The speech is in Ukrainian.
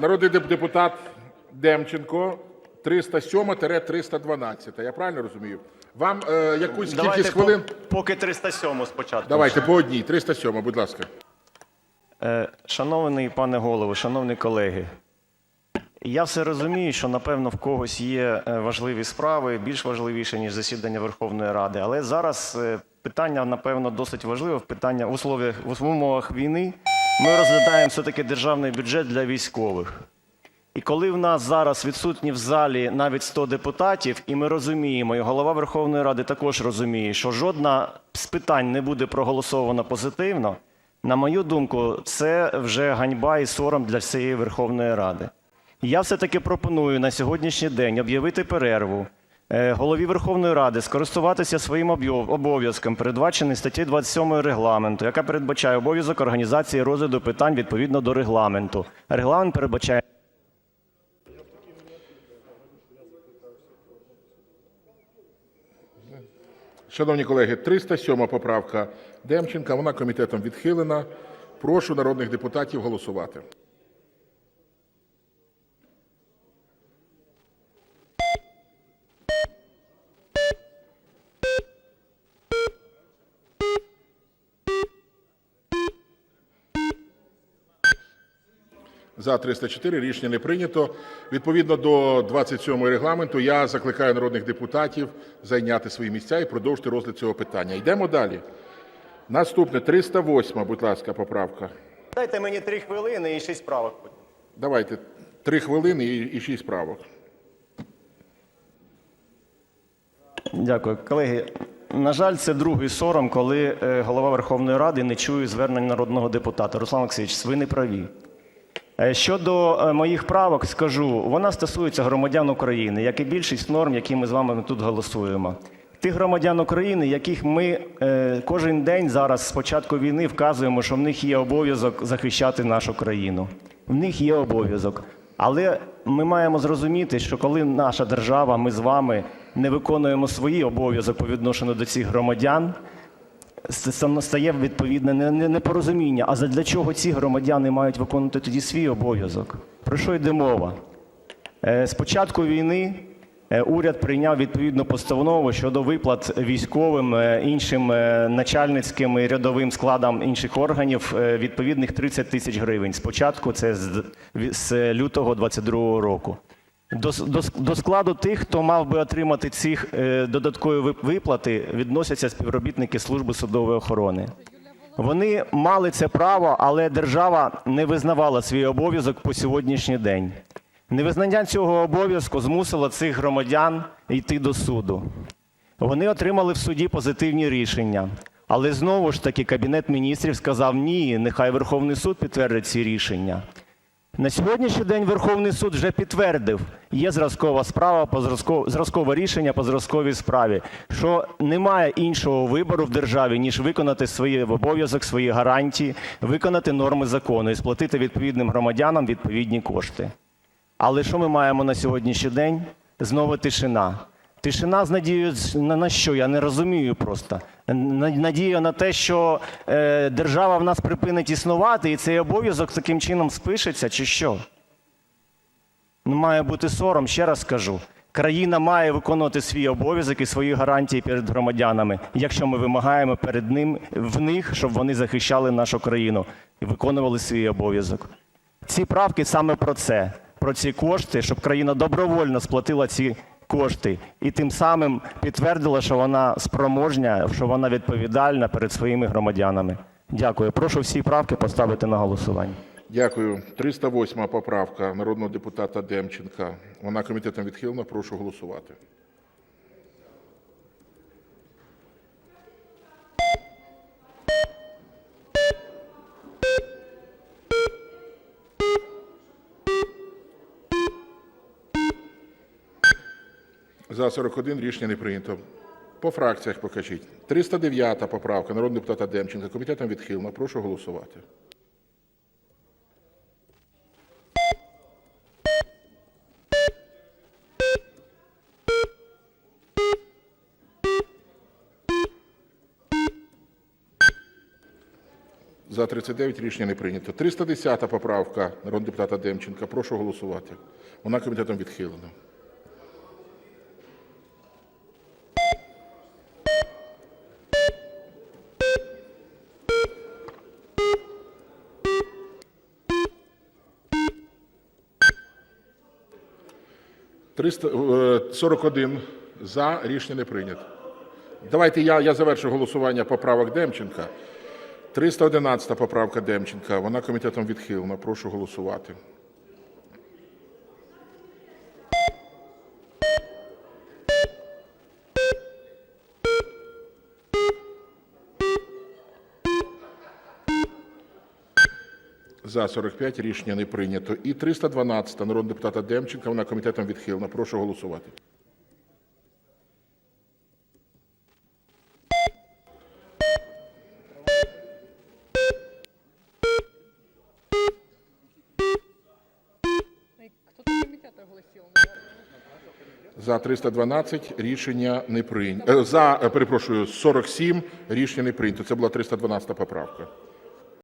Народний депутат Демченко, 307-312. Я правильно розумію? Вам е, якусь Давайте кількість по- хвилин? поки 307 спочатку. Давайте по одній. 307, будь ласка. Е, Шановний пане голово, шановні колеги, я все розумію, що напевно в когось є е, важливі справи, більш важливіші, ніж засідання Верховної Ради. Але зараз е, питання, напевно, досить важливе. Питання в условиях в умовах війни. Ми розглядаємо все-таки державний бюджет для військових. І коли в нас зараз відсутні в залі навіть 100 депутатів, і ми розуміємо, і голова Верховної Ради також розуміє, що жодна з питань не буде проголосована позитивно, на мою думку, це вже ганьба і сором для всієї Верховної Ради. Я все-таки пропоную на сьогоднішній день об'явити перерву. Е, Голові Верховної Ради скористуватися своїм обов'язком, передбачений статтю 27 регламенту, яка передбачає обов'язок організації розгляду питань відповідно до регламенту. Регламент передбачає Шановні колеги, 307 поправка Демченка. Вона комітетом відхилена. Прошу народних депутатів голосувати. За 304 рішення не прийнято. Відповідно до 27 регламенту я закликаю народних депутатів зайняти свої місця і продовжити розгляд цього питання. Йдемо далі. Наступне 308, будь ласка, поправка. Дайте мені три хвилини і шість правок. Давайте 3 хвилини і, 6 правок. Дякую. Колеги, на жаль, це другий сором, коли е, голова Верховної Ради не чує звернень народного депутата. Руслан Олексійович, ви не праві. Е, Щодо е, моїх правок, скажу, вона стосується громадян України, як і більшість норм, які ми з вами тут голосуємо. Тих громадян України, яких ми е, кожен день зараз з початку війни вказуємо, що в них є обов'язок захищати нашу країну. В них є обов'язок. Але ми маємо зрозуміти, що коли наша держава, ми з вами не виконуємо свої обов'язок по відношенню до цих громадян, стає відповідне не- не- непорозуміння. А для чого ці громадяни мають виконувати тоді свій обов'язок? Про що йде мова? Е, З початку війни е, уряд прийняв відповідну постанову щодо виплат військовим, е, іншим начальницьким і рядовим складам інших органів відповідних 30 тисяч гривень. Спочатку це з лютого 2022 року. До, складу тих, хто мав би отримати ці е, додаткові виплати, відносяться співробітники служби судової охорони. Вони мали це право, але держава не визнавала свій обов'язок по сьогоднішній день. Невизнання цього обов'язку змусило цих громадян йти до суду. Вони отримали в суді позитивні рішення. Але знову ж таки Кабінет міністрів сказав ні, нехай Верховний суд підтвердить ці рішення. На сьогоднішній день Верховний суд вже підтвердив, є зразкова справа зразкове рішення по зразковій справі, що немає іншого вибору в державі, ніж виконати свої обов'язок, свої гарантії, виконати норми закону і сплатити відповідним громадянам відповідні кошти. Але що ми маємо на сьогоднішній день? Знову тишина. Тишина з надією на, що? Я не розумію просто. Надія на те, що е, держава в нас припинить існувати, і цей обов'язок таким чином спишеться, чи що? Ну, має бути сором, ще раз скажу. Країна має виконувати свій обов'язок і свої гарантії перед громадянами, якщо ми вимагаємо перед ним в них, щоб вони захищали нашу країну і виконували свій обов'язок. Ці правки саме про це, про ці кошти, щоб країна добровольно сплатила ці кошти і тим самим підтвердила, що вона спроможня, що вона відповідальна перед своїми громадянами. Дякую. Прошу всі правки поставити на голосування. Дякую. 308 поправка народного депутата Демченка. Вона комітетом відхилена. Прошу голосувати. За 41 рішення не прийнято. По фракціях покажіть. 309 поправка народного депутата Демченка. Комітетом відхилена. Прошу голосувати. За 39 рішення не прийнято. 310 поправка народного депутата Демченка. Прошу голосувати. Вона комітетом відхилена. 41 за рішення не прийнято. Давайте я, я завершу голосування поправок Демченка. 311 поправка Демченка. Вона комітетом відхилена. Прошу голосувати. За 45 рішення не прийнято. І 312 народного депутата Демченка. Вона комітетом відхилена. Прошу голосувати. За 312 рішення не прийнято. За, е, перепрошую, 47 рішення не прийнято. Це була 312 поправка.